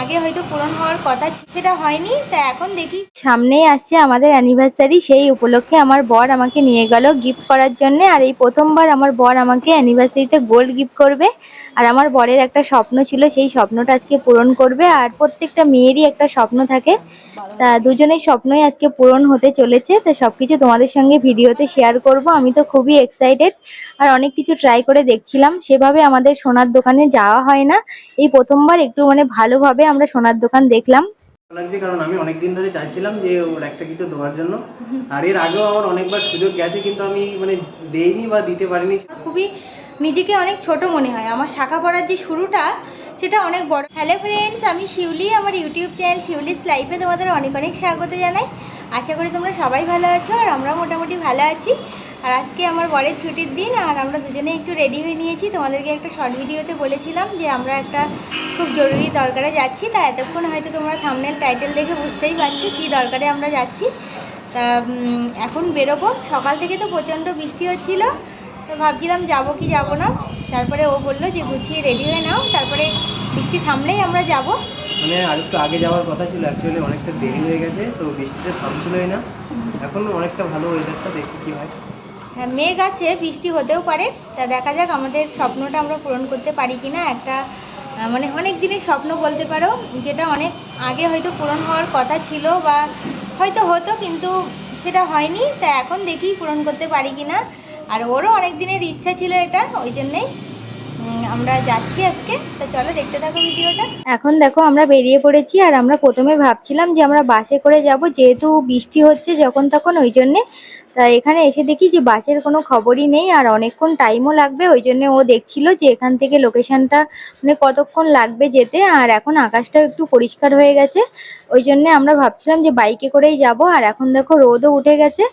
আগে হয়তো পূরণ হওয়ার কথা সেটা হয়নি, তা এখন দেখি। সামনেই আসছে আমাদের অ্যানিভার্সারি সেই উপলক্ষে আমার বর আমাকে নিয়ে গেল গিফট করার জন্য, আর এই প্রথমবার আমার বর আমাকে অ্যানিভার্সারিতে গোল্ড গিফট করবে। আর আমার বরের একটা স্বপ্ন ছিল, সেই স্বপ্নটা আজকে পূরণ করবে, আর প্রত্যেকটা মেয়েরই একটা স্বপ্ন থাকে। তা দুজনের স্বপ্নই আজকে পূরণ হতে চলেছে, তো সব কিছু তোমাদের সঙ্গে ভিডিওতে শেয়ার করব। আমি তো খুবই এক্সাইটেড আর অনেক কিছু ট্রাই করে দেখছিলাম। সেভাবে আমাদের সোনার দোকানে যাওয়া হয় না। এই প্রথমবার একটু মানে ভালোভাবে আমরা সোনার দোকান দেখলাম। লাগছে কারণ আমি অনেকদিন ধরে চাইছিলাম যে ওর একটা কিছু দেওয়ার জন্য। আর এর আগেও আমার অনেকবার সুযোগ গেছে কিন্তু আমি মানে দেইনি বা দিতে পারিনি। খুবই নিজেকে অনেক ছোট মনে হয়। আমার শাখা পড়ার যে শুরুটা সেটা অনেক বড়। হ্যালো ফ্রেন্ডস আমি শিউলি আমার ইউটিউব চ্যানেল শিউলিস লাইফে তোমাদের অনেক অনেক স্বাগত জানাই। আশা করি তোমরা সবাই ভালো আছো আর আমরাও মোটামুটি ভালো আছি। আর আজকে আমার বরের ছুটির দিন আর আমরা দুজনে একটু রেডি হয়ে নিয়েছি। তোমাদেরকে একটা শর্ট ভিডিওতে বলেছিলাম যে আমরা একটা খুব জরুরি দরকারে যাচ্ছি। তা এতক্ষণ হয়তো তোমরা থামনেল টাইটেল দেখে বুঝতেই পারছ কী দরকারে আমরা যাচ্ছি। তা এখন বেরোবো। সকাল থেকে তো প্রচণ্ড বৃষ্টি হচ্ছিল। তো ভাবছিলাম যাব কি যাব না। তারপরে ও বলল যে গুছিয়ে রেডি হয়ে নাও। তারপরে বৃষ্টি থামলেই আমরা যাব। মানে আর একটু আগে যাওয়ার কথা ছিল। অ্যাকচুয়ালি অনেকটা দেরি হয়ে গেছে। তো বৃষ্টিতে থামছিলই না। এখন অনেকটা ভালো ওয়েদারটা দেখি কি হ্যাঁ। মেঘ আছে, বৃষ্টি হতেও পারে। তা দেখা যাক আমাদের স্বপ্নটা আমরা পূরণ করতে পারি কি না একটা মানে অনেক দিনের স্বপ্ন বলতে পারো, যেটা অনেক আগে হয়তো পূরণ হওয়ার কথা ছিল বা হয়তো হতো, কিন্তু সেটা হয়নি। তা এখন দেখি পূরণ করতে পারি কি না আর ওরও অনেক দিনের ইচ্ছা ছিল এটা, ওই জন্যেই আমরা যাচ্ছি আজকে। তো চলো, দেখতে থাকো ভিডিওটা। এখন দেখো, আমরা বেরিয়ে পড়েছি আর আমরা প্রথমে ভাবছিলাম যে আমরা বাসে করে যাব, যেহেতু বৃষ্টি হচ্ছে যখন তখন, ওই জন্যে তা এখানে এসে দেখি যে বাসের কোনো খবরই নেই আর অনেকক্ষণ টাইমও লাগবে। ওই জন্য ও দেখছিল যে এখান থেকে লোকেশনটা মানে কতক্ষণ লাগবে যেতে আর এখন আকাশটাও একটু পরিষ্কার হয়ে গেছে। ওই জন্যে আমরা ভাবছিলাম যে বাইকে করেই যাব আর এখন দেখো রোদও উঠে গেছে।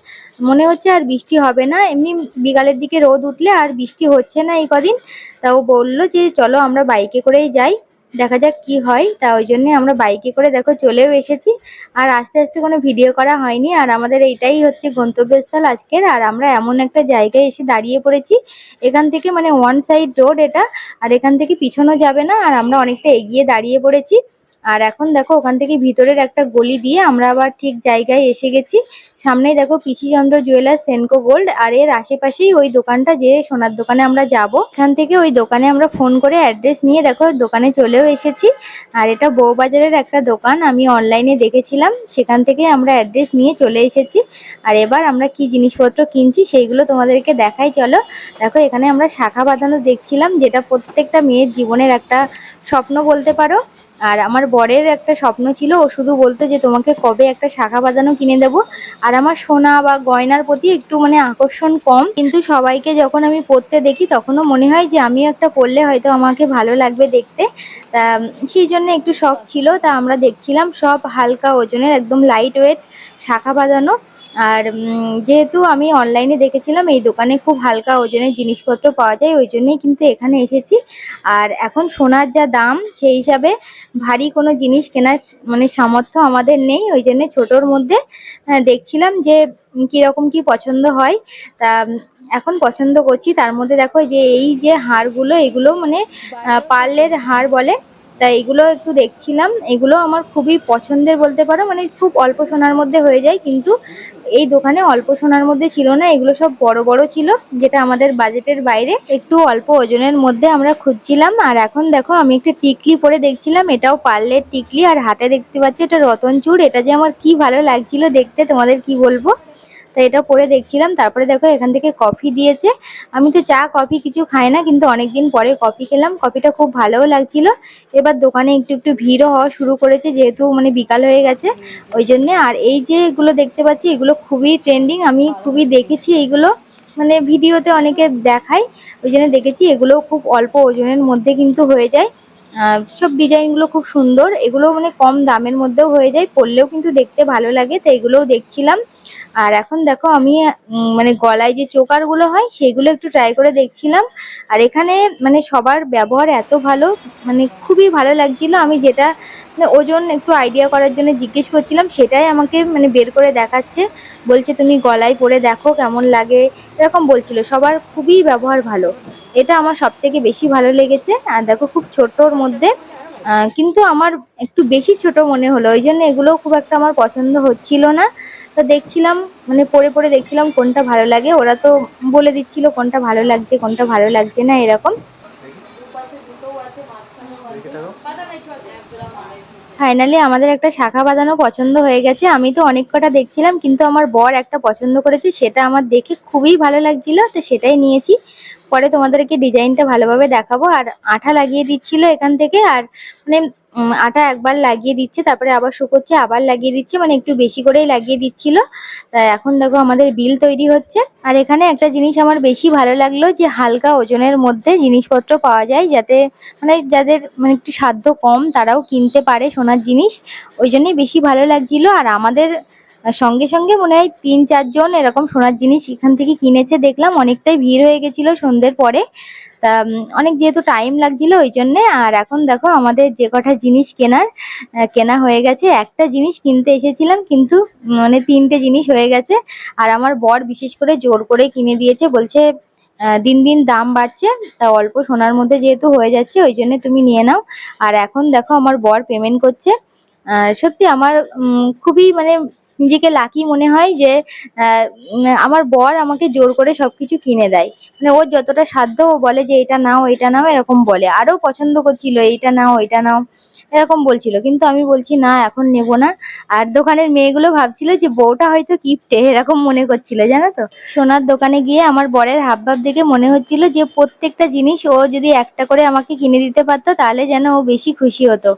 মনে হচ্ছে আর বৃষ্টি হবে না। এমনি বিকালের দিকে রোদ উঠলে আর বৃষ্টি হচ্ছে না এই কদিন। তা ও বলল যে চলো আমরা বাইকে করেই যাই। দেখা যাক কি হয়। তা ওই জন্যে আমরা বাইকে করে দেখো চলেও এসেছি। আর আস্তে আস্তে কোনো ভিডিও করা হয়নি। আর আমাদের এইটাই হচ্ছে গন্তব্যস্থল আজকের। আর আমরা এমন একটা জায়গায় এসে দাঁড়িয়ে পড়েছি। এখান থেকে মানে ওয়ান সাইড রোড এটা। আর এখান থেকে পিছনও যাবে না। আর আমরা অনেকটা এগিয়ে দাঁড়িয়ে পড়েছি। আর এখন দেখো, ওখান থেকে ভিতরের একটা গলি দিয়ে আমরা আবার ঠিক জায়গায় এসে গেছি। সামনেই দেখো পিসিচন্দ্র জুয়েলার্স সেনকো গোল্ড, আর এর আশেপাশেই ওই দোকানটা যে সোনার দোকানে আমরা যাব, এখান থেকে ওই দোকানে আমরা ফোন করে অ্যাড্রেস নিয়ে দেখো দোকানে চলেও এসেছি। আর এটা বউবাজারের একটা দোকান, আমি অনলাইনে দেখেছিলাম, সেখান থেকে আমরা অ্যাড্রেস নিয়ে চলে এসেছি। আর এবার আমরা কি জিনিসপত্র কিনছি সেইগুলো তোমাদেরকে দেখাই, চলো। দেখো, এখানে আমরা শাখা বাঁধানো দেখছিলাম, যেটা প্রত্যেকটা মেয়ের জীবনের একটা স্বপ্ন বলতে পারো। আর আমার বরের একটা স্বপ্ন ছিল, ও শুধু বলতো যে তোমাকে কবে একটা শাখা বাঁধানো কিনে দেবো। আর আমার সোনা বা গয়নার প্রতি একটু মানে আকর্ষণ কম। কিন্তু সবাইকে যখন আমি পরতে দেখি, তখনও মনে হয় যে আমিও একটা পরলে হয়তো আমাকে ভালো লাগবে দেখতে। তা, সেই জন্য একটু শখ ছিল। তা আমরা দেখছিলাম সব হালকা ওজনের, একদম লাইট ওয়েট শাখা বাঁধানো। আর যেহেতু আমি অনলাইনে দেখেছিলাম এই দোকানে খুব হালকা ওজনের জিনিসপত্র পাওয়া যায় ওই জন্যই কিন্তু এখানে এসেছি। আর এখন সোনার যা দাম সেই হিসাবে ভারী কোনো জিনিস কেনার মানে সামর্থ্য আমাদের নেই ওই জন্য ছোটোর মধ্যে আহ, দেখছিলাম যে কীরকম কি পছন্দ হয়। তা এখন পছন্দ করছি। তার মধ্যে দেখো যে এই যে হাড়গুলো এগুলো মানে পার্লের হার বলে তা এগুলো একটু দেখছিলাম। এগুলো আমার খুবই পছন্দের বলতে পারো মানে খুব অল্প সোনার মধ্যে হয়ে যায়, কিন্তু এই দোকানে অল্প সোনার মধ্যে ছিল না, এগুলো সব বড় বড় ছিল, যেটা আমাদের বাজেটের বাইরে। একটু অল্প ওজনের মধ্যে আমরা খুঁজছিলাম, আর এখন দেখো আমি একটা টিকলি পরে দেখছিলাম, এটাও পার্লের টিকলি, আর হাতে দেখতে পাচ্ছি এটা রতন চূড়, এটা যে আমার কি ভালো লাগছিল দেখতে, তোমাদের কি বলব? তো এটা পরে দেখছিলাম। তারপরে দেখো এখান থেকে কফি দিয়েছে। আমি তো চা কফি কিছু খাই না, কিন্তু অনেকদিন পরে কফি খেলাম। কফিটা খুব ভালোও লাগছিল। এবার দোকানে একটু একটু ভিড়ও হওয়া শুরু করেছে, যেহেতু মানে বিকাল হয়ে গেছে। ওই জন্যে আর এই যে এগুলো দেখতে পাচ্ছি, এগুলো খুবই ট্রেন্ডিং আমি খুবই দেখেছি এইগুলো। মানে ভিডিওতে অনেকে দেখায়। ওই জন্য দেখেছি এগুলো খুব অল্প ওজনের মধ্যে কিন্তু হয়ে যায়। সব ডিজাইনগুলো খুব সুন্দর। এগুলো মানে কম দামের মধ্যেও হয়ে যায়, পরলেও কিন্তু দেখতে ভালো লাগে, তো এগুলোও দেখছিলাম। আর এখন দেখো আমি মানে গলায় যে চোকারগুলো হয়, সেগুলো একটু ট্রাই করে দেখছিলাম। আর এখানে মানে সবার ব্যবহার এত ভালো মানে খুবই ভালো লাগছিল। আমি যেটা মানে ওজন একটু আইডিয়া করার জন্য জিজ্ঞেস করছিলাম, সেটাই আমাকে মানে বের করে দেখাচ্ছে। বলছে, তুমি গলায় পরে দেখো কেমন লাগে। এরকম বলছিল, সবার খুবই ব্যবহার ভালো। এটা আমার সব থেকে বেশি ভালো লেগেছে। আর দেখো, খুব ছোটোর মধ্যে কিন্তু আমার একটু বেশি ছোট মনে হলো। ওই জন্য এগুলো খুব একটা আমার পছন্দ হচ্ছিল না। তো দেখছিলাম মানে পরে পরে দেখছিলাম কোনটা ভালো লাগে। ওরা তো বলে দিচ্ছিল কোনটা ভালো লাগছে, কোনটা ভালো লাগছে না, এরকম। ফাইনালি আমাদের একটা শাখা বাঁধানো পছন্দ হয়ে গেছে। আমি তো অনেক কটা দেখছিলাম, কিন্তু আমার বর একটা পছন্দ করেছে, সেটা আমার দেখে খুবই ভালো লাগছিল, তো সেটাই নিয়েছি। পরে তোমাদেরকে ডিজাইনটা ভালোভাবে দেখাবো। আর আঠা লাগিয়ে দিচ্ছিল এখান থেকে, আর মানে আঠা একবার লাগিয়ে দিচ্ছে, তারপরে আবার শুকোচ্ছে আবার লাগিয়ে দিচ্ছে মানে একটু বেশি করেই লাগিয়ে দিচ্ছিল। এখন দেখো আমাদের বিল তৈরি হচ্ছে। আর এখানে একটা জিনিস আমার বেশি ভালো লাগল যে, হালকা ওজনের মধ্যে জিনিসপত্র পাওয়া যায় যাতে মানে যাদের মানে একটু সাধ্য কম, তারাও কিনতে পারে সোনার জিনিস। ওই জন্যই বেশি ভালো লাগছিল। আর আমাদের সঙ্গে সঙ্গে মনে হয় তিন চারজন এরকম সোনার জিনিস এখান থেকে কিনেছে, দেখলাম অনেকটাই ভিড় হয়ে গেছিল সন্ধ্যের পরে। তা অনেক যেহেতু টাইম লাগছিল ওই জন্যে, আর এখন দেখো আমাদের যে কটা জিনিস কেনার কেনা হয়ে গেছে। একটা জিনিস কিনতে এসেছিলাম, কিন্তু মানে তিনটে জিনিস হয়ে গেছে। আর আমার বর বিশেষ করে জোর করে কিনে দিয়েছে, বলছে দিন দিন দাম বাড়ছে, তা অল্প সোনার মধ্যে যেহেতু হয়ে যাচ্ছে, ওই জন্য তুমি নিয়ে নাও। আর এখন দেখো আমার বর পেমেন্ট করছে। সত্যি আমার খুবই মানে নিজেকে লাকি মনে হয় যে আমার বর আমাকে জোর করে সবকিছু কিনে দেয়। মানে ওর যতটা সাধ্য ও বলে যে, এটা নাও এটা নাও, এরকম বলে। আরও পছন্দ করছিল, এইটা নাও, ওইটা নাও, এরকম বলছিল। কিন্তু আমি বলছি, না, এখন নেব না। আর দোকানের মেয়েগুলো ভাবছিল যে, বউটা হয়তো কিপটে এরকম মনে করছিল, জানো তো? সোনার দোকানে গিয়ে আমার বরের হাবভাব দেখে মনে হচ্ছিল যে, প্রত্যেকটা জিনিস ও যদি একটা করে আমাকে কিনে দিতে পারতো, তাহলে যেন ও বেশি খুশি হতো।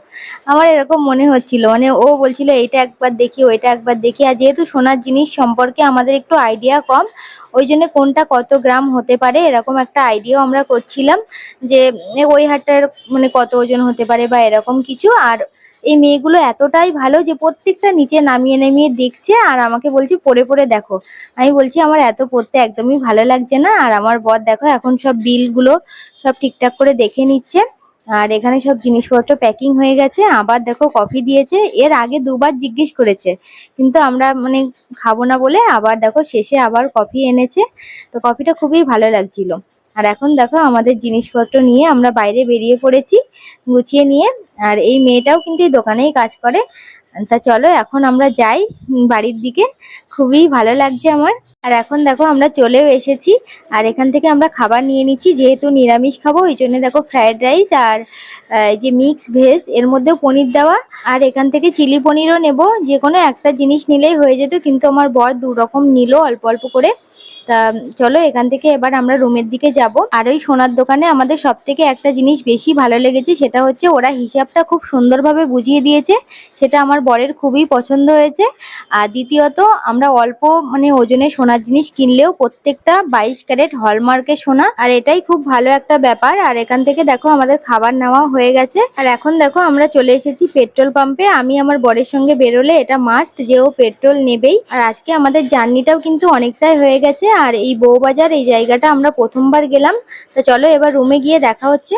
আমার এরকম মনে হচ্ছিল। মানে ও বলছিল, এইটা একবার দেখি, ওইটা একবার আর যেহেতু সোনার জিনিস সম্পর্কে আমাদের একটু আইডিয়া কম, ওই জন্য কোনটা কত গ্রাম হতে পারে, এরকম একটা আইডিয়াও আমরা করছিলাম যে ওই হারটার মানে কত ওজন হতে পারে বা এরকম কিছু। আর এই মেয়েগুলো এতটাই ভালো যে, প্রত্যেকটা নিচে নামিয়ে নামিয়ে দেখছে আর আমাকে বলছে পরে পরে দেখো। আমি বলছি, আমার এত পড়তে একদমই ভালো লাগছে না। আর আমার বর, দেখো, এখন সব বিলগুলো সব ঠিকঠাক করে দেখে নিচ্ছে। আর এখানে সব জিনিসপত্র প্যাকিং হয়ে গেছে। আবার দেখো কফি দিয়েছে। এর আগে দুবার জিজ্ঞেস করেছে। কিন্তু আমরা মানে খাব না বলে আবার দেখো শেষে আবার কফি এনেছে। তো কফিটা খুবই ভালো লাগছিল। আর এখন দেখো আমাদের জিনিসপত্র নিয়ে আমরা বাইরে বেরিয়ে পড়েছি গুছিয়ে নিয়ে। আর এই মেয়েটাও কিন্তু এই দোকানেই কাজ করে। তা চলো, এখন আমরা যাই বাড়ির দিকে। খুবই ভালো লাগছে আমার। আর এখন দেখো, আমরা চলেও এসেছি। আর এখান থেকে আমরা খাবার নিয়ে নিচ্ছি, যেহেতু নিরামিষ খাব, ওই জন্য দেখো ফ্রায়েড রাইস আর এই যে মিক্স ভেজ এর মধ্যেও পনির দেওয়া। আর এখান থেকে চিলি পনিরও নেব। যে কোনো একটা জিনিস নিলেই হয়ে যেত, কিন্তু আমার বর দু রকম নিল অল্প অল্প করে। তা চলো এখান থেকে এবার আমরা রুমের দিকে যাব। আর ওই সোনার দোকানে আমাদের সব থেকে একটা জিনিস বেশি ভালো লেগেছে, সেটা হচ্ছে ওরা হিসাবটা খুব সুন্দরভাবে বুঝিয়ে দিয়েছে, সেটা আমার বরের খুবই পছন্দ হয়েছে। আর দ্বিতীয়ত, আমরা অল্প মানে ওজনে সোনার জিনিস কিনলেও প্রত্যেকটা বাইশ ক্যারেট হলমার্কের সোনা, আর এটাই খুব ভালো একটা ব্যাপার। আর এখান থেকে দেখো আমাদের খাবার নেওয়া হয়ে গেছে। আর এখন দেখো আমরা চলে এসেছি পেট্রোল পাম্পে, আমি আমার বরের সঙ্গে বেরোলে এটা মাস্ট যে ও পেট্রোল নেবেই। আর আজকে আমাদের জার্নিটাও কিন্তু অনেকটাই হয়ে গেছে। আর এই বউবাজার এই জায়গাটা আমরা প্রথমবার গেলাম। তো চলো এবার রুমে গিয়ে দেখা হচ্ছে।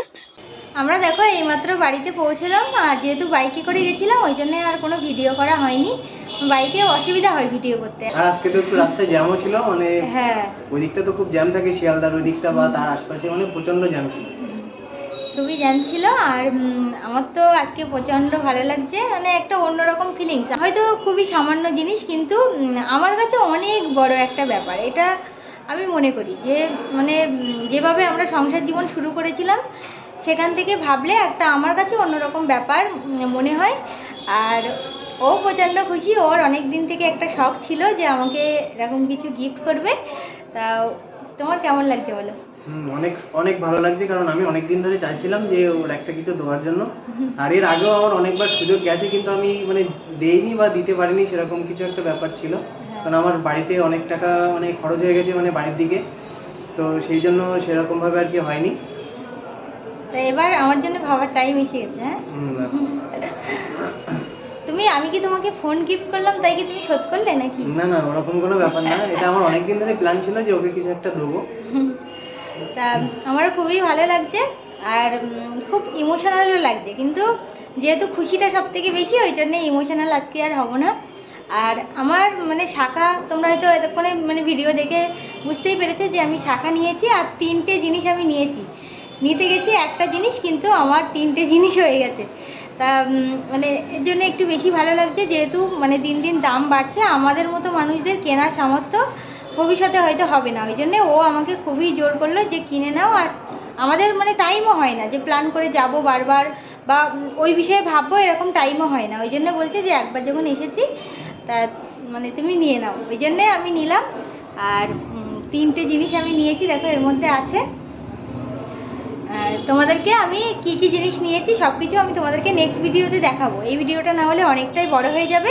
আমরা দেখো এইমাত্র বাড়িতে পৌঁছলাম। আর যেহেতু বাইকে করে গেছিলাম ওই জন্য আর কোনো ভিডিও করা হয়নি। বাইকে অসুবিধা হয় ভিডিও করতে। আর আজকে তো একটু রাস্তায় জ্যামও ছিল মানে হ্যাঁ। ওই দিকটা তো খুব জ্যাম থাকে শিয়ালদার ওই দিকটা বা তার আশপাশে মানে প্রচণ্ড জ্যাম ছিল। খুবই জ্যাম ছিল আর আমার তো আজকে প্রচণ্ড ভালো লাগছে মানে একটা অন্যরকম ফিলিংস হয়তো খুবই সামান্য জিনিস কিন্তু আমার কাছে অনেক বড় একটা ব্যাপার। এটা আমি মনে করি যে মানে যেভাবে আমরা সংসার জীবন শুরু করেছিলাম সেখান থেকে ভাবলে একটা আমার কাছে অন্যরকম ব্যাপার মনে হয়। আর ও প্রচণ্ড খুশি। ওর অনেক দিন থেকে একটা শখ ছিল যে আমাকে এরকম কিছু গিফট করবে। তা তোমার কেমন লাগছে বলো? অনেক অনেক ভালো লাগছে। কারণ আমি অনেক দিন ধরে চাইছিলাম যে ওর একটা কিছু দেওয়ার জন্য। আর এর আগেও আমার অনেকবার সুযোগ গেছে কিন্তু আমি মানে দেইনি বা দিতে পারিনি সেরকম কিছু একটা ব্যাপার ছিল। কারণ আমার বাড়িতে অনেক টাকা মানে খরচ হয়ে গেছে মানে বাড়ির দিকে। তো সেই জন্য সেরকম ভাবে আর কি হয়নি। তা এবার আমার জন্য ভাবার টাইম এসে গেছে হ্যাঁ? তুমি আমি কি তোমাকে ফোন গিফট করলাম তাই কি তুমি শোধ করলে নাকি? না না ওরকম কোনো ব্যাপার না। এটা আমার অনেক দিন ধরে প্ল্যান ছিল যে ওকে কিছু একটা দেবো। তা আমারও খুবই ভালো লাগছে আর খুব ইমোশনালও লাগছে। কিন্তু যেহেতু খুশিটা সব থেকে বেশি ওই জন্য ইমোশনাল আজকে আর হব না। আর আমার মানে শাখা তোমরা হয়তো এতক্ষণে মানে ভিডিও দেখে বুঝতেই পেরেছ যে আমি শাখা নিয়েছি আর তিনটে জিনিস আমি নিয়েছি। নিতে গেছি একটা জিনিস কিন্তু আমার তিনটে জিনিস হয়ে গেছে। তা মানে এর জন্য একটু বেশি ভালো লাগছে যেহেতু মানে দিন দিন দাম বাড়ছে, আমাদের মতো মানুষদের কেনার সামর্থ্য ভবিষ্যতে হয়তো হবে না। ওই জন্যে ও আমাকে খুবই জোর করল যে কিনে নাও আর আমাদের মানে টাইমও হয় না যে প্ল্যান করে যাব বারবার বা ওই বিষয়ে ভাববো এরকম টাইমও হয় না। ওই জন্য বলছে যে একবার যখন এসেছি তা মানে তুমি নিয়ে নাও। ওই জন্যে আমি নিলাম। আর তিনটে জিনিস আমি নিয়েছি, দেখো, এর মধ্যে আছে। আর তোমাদেরকে আমি কি কি জিনিস নিয়েছি সব কিছু আমি তোমাদেরকে নেক্সট ভিডিওতে দেখাবো। এই ভিডিওটা না হলে অনেকটাই বড় হয়ে যাবে।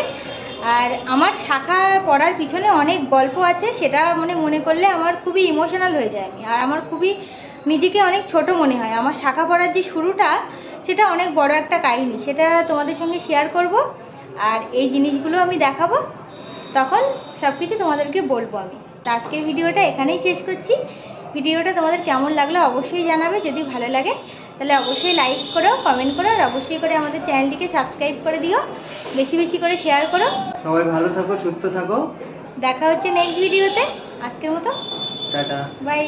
আর আমার শাখা পড়ার পিছনে অনেক গল্প আছে, সেটা মানে মনে করলে আমার খুবই ইমোশনাল হয়ে যায় আমি। আর আমার খুবই নিজেকে অনেক ছোট মনে হয়। আমার শাখা পড়ার যে শুরুটা, সেটা অনেক বড় একটা কাহিনী। সেটা তোমাদের সঙ্গে শেয়ার করব। আর এই জিনিসগুলো আমি দেখাবো তখন সব কিছু তোমাদেরকে বলব আমি। তো আজকের ভিডিওটা এখানেই শেষ করছি। ভিডিওটা তোমাদের কেমন লাগল অবশ্যই জানাবে যদি ভালো লাগে তাহলে অবশ্যই লাইক করো কমেন্ট করো আর অবশ্যই করে আমাদের চ্যানেলটিকে সাবস্ক্রাইব করে দিও বেশি বেশি করে শেয়ার করো। সবাই ভালো থাকো সুস্থ থাকো। দেখা হচ্ছে নেক্সট ভিডিওতে আজকের মতো। টাটা। বাই